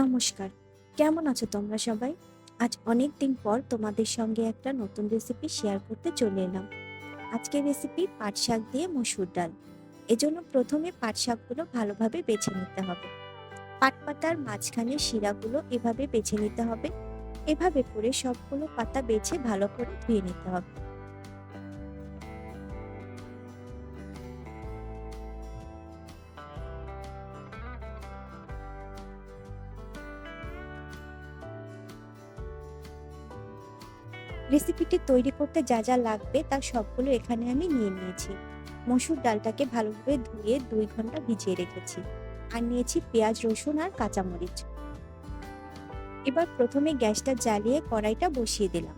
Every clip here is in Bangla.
নমস্কার। কেমন আছো তোমরা সবাই? আজ অনেক দিন পর তোমাদের সঙ্গে একটা নতুন রেসিপি শেয়ার করতে চলে এলাম। আজকের রেসিপি পাট শাক দিয়ে মসুর ডাল। এজন্য প্রথমে পাট শাকগুলো ভালোভাবে বেছে নিতে হবে। পাট পাতার মাঝখানে শিরাগুলো এভাবে বেছে নিতে হবে। এভাবে করে সবগুলো পাতা বেছে ভালো করে ধুয়ে নিতে হবে। রেসিপিটি তৈরি করতে যা যা লাগবে তার সবগুলো এখানে আমি নিয়ে নিয়েছি। মসুর ডালটাকে ভালোভাবে ধুয়ে দুই ঘণ্টা ভিজিয়ে রেখেছি। আর নিয়েছি পেঁয়াজ, রসুন আর কাঁচামরিচ। এবার প্রথমে গ্যাসটা জ্বালিয়ে কড়াইটা বসিয়ে দিলাম।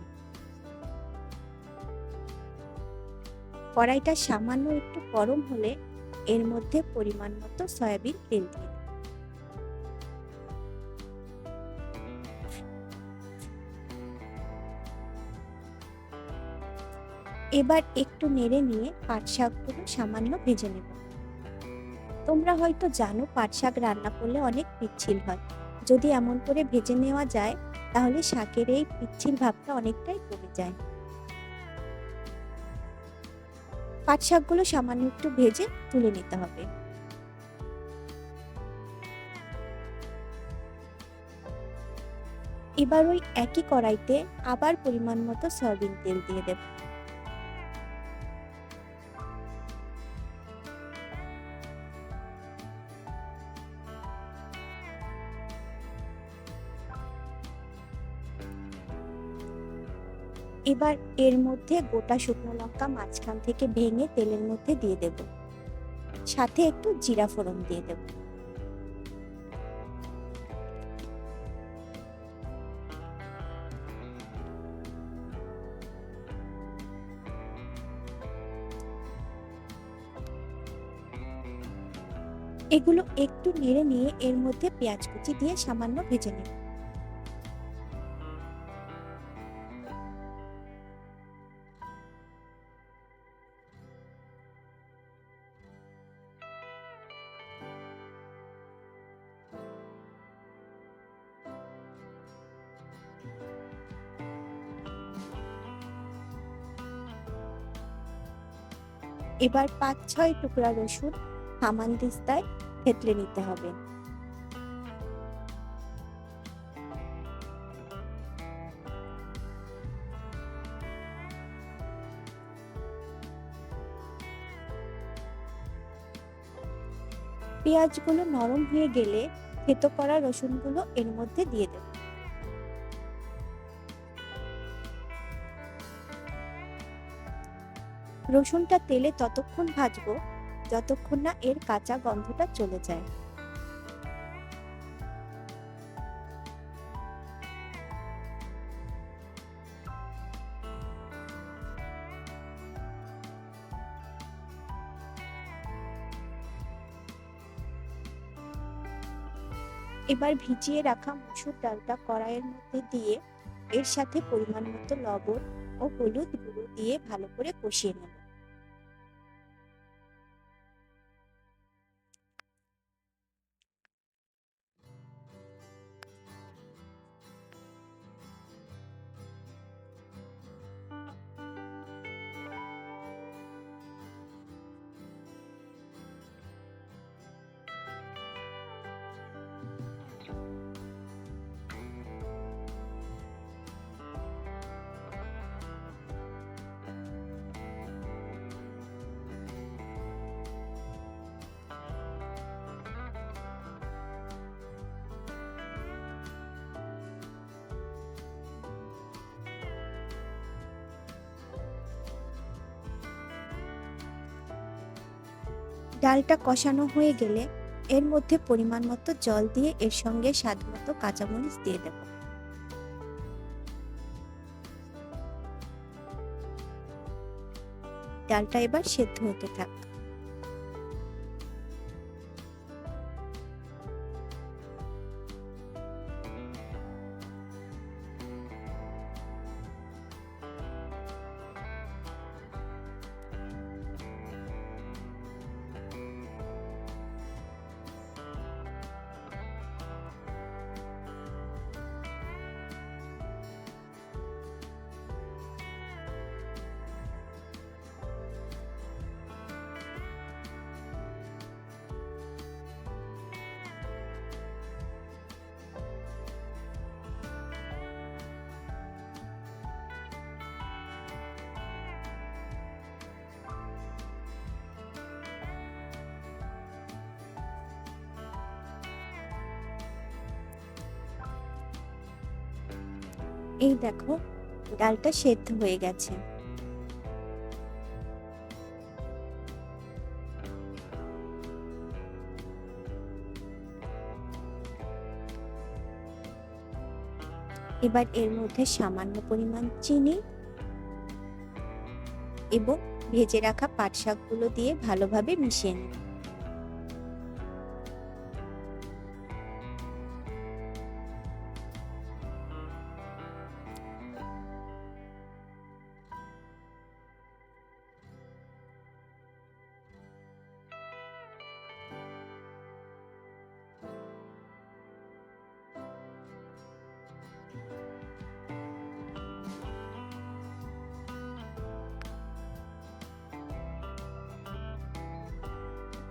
কড়াইটা সামান্য একটু গরম হলে এর মধ্যে পরিমাণ মতো সয়াবিন তেল দিয়ে এবার একটু নেড়ে নিয়ে পাট শাকগুলো সামান্য ভেজে নেব। তোমরা হয়তো জানো পাট শাক রান্না করলে অনেক পিচ্ছিল হয়। যদি এমন করে ভেজে নেওয়া যায়, তাহলে শাকের এই পিচ্ছিল ভাবটা অনেকটাই কমে যায়। পাট শাকগুলো সামান্য একটু ভেজে তুলে নিতে হবে। এবার ওই একই কড়াইতে আবার পরিমাণ মতো সয়াবিন তেল দিয়ে দেব। এবার এর মধ্যে গোটা শুকনো লঙ্কা মাঝখান থেকে ভেঙে তেলের মধ্যে দিয়ে দেব। সাথে একটু জিরা ফোড়ন দিয়ে দেব। এগুলো একটু নেড়ে নিয়ে এর মধ্যে পেঁয়াজ কুচি দিয়ে সামান্য ভেজে নেব। এবার পাঁচ ছয় টুকরা রসুন হামান দিস্তায় থেতলে নিতে হবে। পেঁয়াজগুলো নরম হয়ে গেলে থেতো করা রসুনগুলো এর মধ্যে দিয়ে দেব। রসুনটা তেলে ততক্ষণ ভাজবো, যতক্ষণ না এর কাঁচা গন্ধটা চলে যায়। এবার ভিজিয়ে রাখা মসুর ডালটা কড়াইয়ের মধ্যে দিয়ে এর সাথে পরিমাণ মতো লবণ ও হলুদ গুঁড়ো দিয়ে ভালো করে কষিয়ে নেব। ডালটা কষানো হয়ে গেলে এর মধ্যে পরিমাণ মতো জল দিয়ে এর সঙ্গে স্বাদ মতো কাঁচামরিচ দিয়ে দেব। ডালটা এবার সেদ্ধ হতে থাক। এই দেখো, ডালটা সেদ্ধ হয়ে গেছে। এবার এর মধ্যে সামান্য পরিমাণ চিনি এবং ভেজে রাখা পাট শাকগুলো দিয়ে ভালোভাবে মিশিয়ে নিন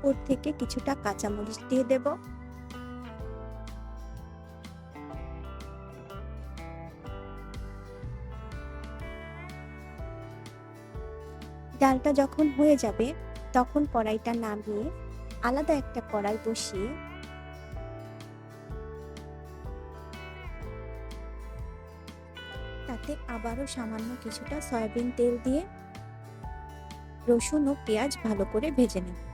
ওর থেকে কিছুটা কাঁচামরিচ দিয়ে দেব। ডালটা যখন হয়ে যাবে, তখন কড়াইটা নামিয়ে আলাদা একটা কড়াই বসিয়ে তাতে আবারও সামান্য কিছুটা সয়াবিন তেল দিয়ে রসুন ও পেঁয়াজ ভালো করে ভেজে নেব।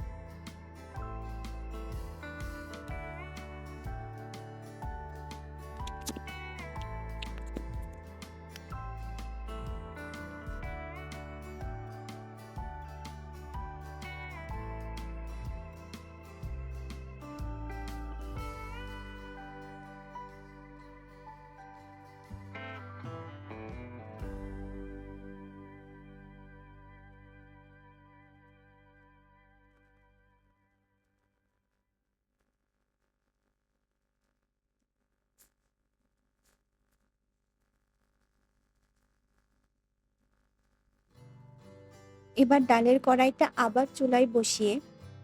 এবার ডালের কড়াইটা আবার চুলায় বসিয়ে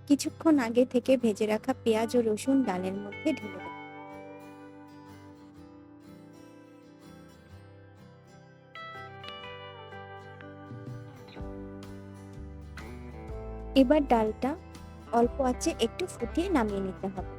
কিছুক্ষণ আগে থেকে ভেজে রাখা পেঁয়াজ ও রসুন ডালের মধ্যে ঢেলে দেব। এবার ডালটা অল্প আছে একটু ফুটিয়ে নামিয়ে নিতে হবে।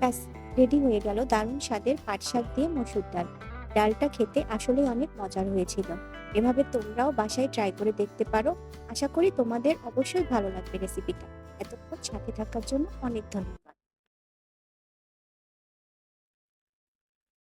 ব্যাস, রেডি হয়ে গেল দারুণ স্বাদের পাট শাক দিয়ে মসুর ডাল। ডালটা খেতে আসলে অনেক মজার হয়েছিল। এভাবে তোমরাও বাসায় ট্রাই করে দেখতে পারো। আশা করি তোমাদের অবশ্যই ভালো লাগবে রেসিপিটা এতক্ষণ সাথে থাকার জন্য অনেক ধন্যবাদ।